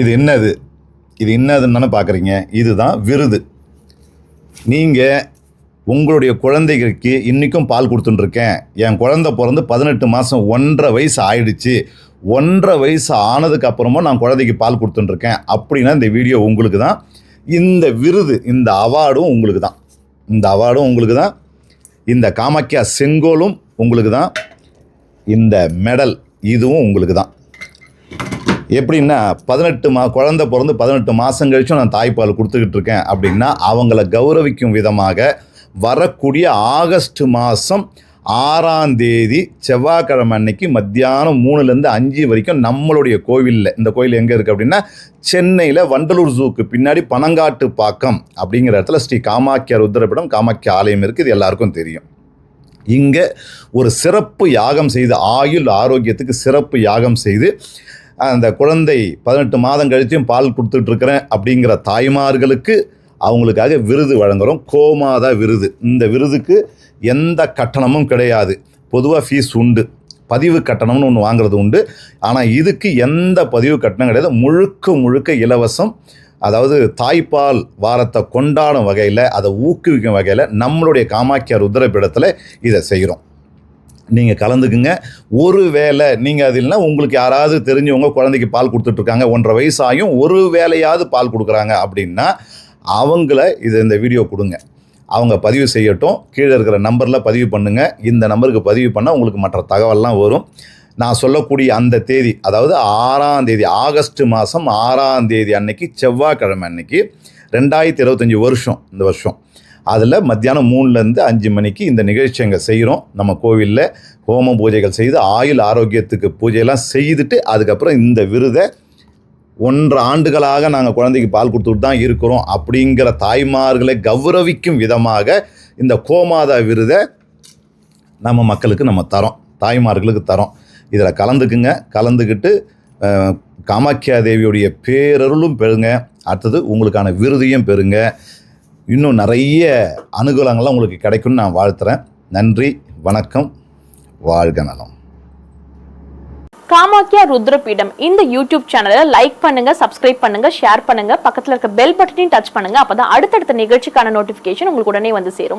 இது என்னது? இது என்னதுன்னு பார்க்குறீங்க. இதுதான் விருது. நீங்கள் உங்களுடைய குழந்தைகளுக்கு இன்றைக்கும் பால் கொடுத்துட்டுருக்கேன். என் குழந்தை பிறந்து பதினெட்டு மாதம் ஒன்றரை வயசு ஆயிடுச்சு. ஒன்றரை வயசு ஆனதுக்கு அப்புறமும் நான் குழந்தைக்கு பால் கொடுத்துட்டுருக்கேன். அப்படின்னா இந்த வீடியோ உங்களுக்கு தான். இந்த விருது இந்த அவார்டும் உங்களுக்கு தான். இந்த அவார்டும் உங்களுக்கு தான். இந்த காமாக்கியா செங்கோலும் உங்களுக்கு தான். இந்த மெடல் இதுவும் உங்களுக்கு தான். எப்படின்னா பதினெட்டு மா குழந்த பிறந்து பதினெட்டு மாதம் கழிச்சும் நான் தாய்ப்பால் கொடுத்துக்கிட்டு இருக்கேன் அப்படின்னா அவங்கள கௌரவிக்கும் விதமாக வரக்கூடிய ஆகஸ்ட் மாதம் ஆறாம் தேதி செவ்வாய்க்கிழமை அன்னைக்கு மத்தியானம் மூணுலேருந்து அஞ்சு வரைக்கும் நம்மளுடைய கோவிலில் இந்த கோயில் எங்கே இருக்குது அப்படின்னா சென்னையில் வண்டலூர் ஜூக்கு பின்னாடி பனங்காட்டு பாக்கம் அப்படிங்கிற இடத்துல ஸ்ரீ காமாக்கியார் உத்தரப்பிடம் காமாக்கிய ஆலயம் இருக்குது இது எல்லாருக்கும் தெரியும். இங்கே ஒரு சிறப்பு யாகம் செய்து ஆயுள் ஆரோக்கியத்துக்கு சிறப்பு யாகம் செய்து அந்த குழந்தை பதினெட்டு மாதம் கழிச்சும் பால் கொடுத்துட்டு இருக்கிறேன் அப்படிங்கிற தாய்மார்களுக்கு அவங்களுக்காக விருது வழங்குகிறோம் கோமாதா விருது. இந்த விருதுக்கு எந்த கட்டணமும் கிடையாது. பொதுவாக ஃபீஸ் உண்டு. பதிவு கட்டணம்னு ஒன்று வாங்குறது உண்டு. ஆனால் இதுக்கு எந்த பதிவு கட்டணம் கிடையாது. முழுக்க முழுக்க இலவசம். அதாவது தாய்ப்பால் வாரத்தை கொண்டாடும் வகையில் அதை ஊக்குவிக்கும் வகையில் நம்மளுடைய காமாக்கியார் உத்தரப்பிடத்தில் இதை செய்கிறோம் நீங்கள் கலந்துக்குங்க. ஒரு வேளை நீங்கள் அது இல்லைன்னா உங்களுக்கு யாராவது தெரிஞ்சவங்க குழந்தைக்கு பால் கொடுத்துட்ருக்காங்க ஒன்றரை வயசாயும் ஒரு வேலையாவது பால் கொடுக்குறாங்க அப்படின்னா அவங்கள இது இந்த வீடியோ கொடுங்க. அவங்க பதிவு செய்யட்டும். கீழே இருக்கிற நம்பரில் பதிவு பண்ணுங்கள் இந்த நம்பருக்கு பதிவு பண்ணால் உங்களுக்கு மற்ற தகவல்லாம் வரும். நான் சொல்லக்கூடிய அந்த தேதி அதாவது ஆறாம் தேதி ஆகஸ்ட் மாதம் ஆறாம் தேதி அன்னைக்கு செவ்வாய்க்கிழமை அன்னைக்கு ரெண்டாயிரத்தி இருபத்தஞ்சி வருஷம் இந்த வருஷம். அதில் மத்தியானம் மூணுலேருந்து அஞ்சு மணிக்கு இந்த நிகழ்ச்சி அங்கே செய்கிறோம் நம்ம கோவிலில் ஹோம பூஜைகள் செய்து ஆயுள் ஆரோக்கியத்துக்கு பூஜையெல்லாம் செய்துட்டு அதுக்கப்புறம் இந்த விருதை ஒன்றரை ஆண்டுகளாக நாங்கள் குழந்தைக்கு பால் கொடுத்துட்டு தான் இருக்கிறோம். அப்படிங்கிற தாய்மார்களை கௌரவிக்கும் விதமாக இந்த கோமாதா விருதை நம்ம மக்களுக்கு நம்ம தரோம். தாய்மார்களுக்கு தரோம். இதில் கலந்துக்குங்க. கலந்துக்கிட்டு காமாக்கியா தேவியுடைய பேரருளும் பெறுங்க. அடுத்தது உங்களுக்கான விருதையும் பெறுங்க. இன்னும் நிறைய அனுகூலங்கள்லாம் உங்களுக்கு கிடைக்கும்னு நான் வாழ்த்துறேன். நன்றி வணக்கம் வாழ்க நலம். காமாக்கியா ருத்ரபீடம் இந்த யூடியூப் சேனலை லைக் பண்ணுங்க சப்ஸ்கிரைப் பண்ணுங்க ஷேர் பண்ணுங்க. பக்கத்தில் இருக்க பெல் பட்டனையும் டச் பண்ணுங்க. அப்பதான் அடுத்தடுத்த நிகழ்ச்சிக்கான நோட்டிபிகேஷன் உங்களுக்கு உடனே வந்து சேரும்.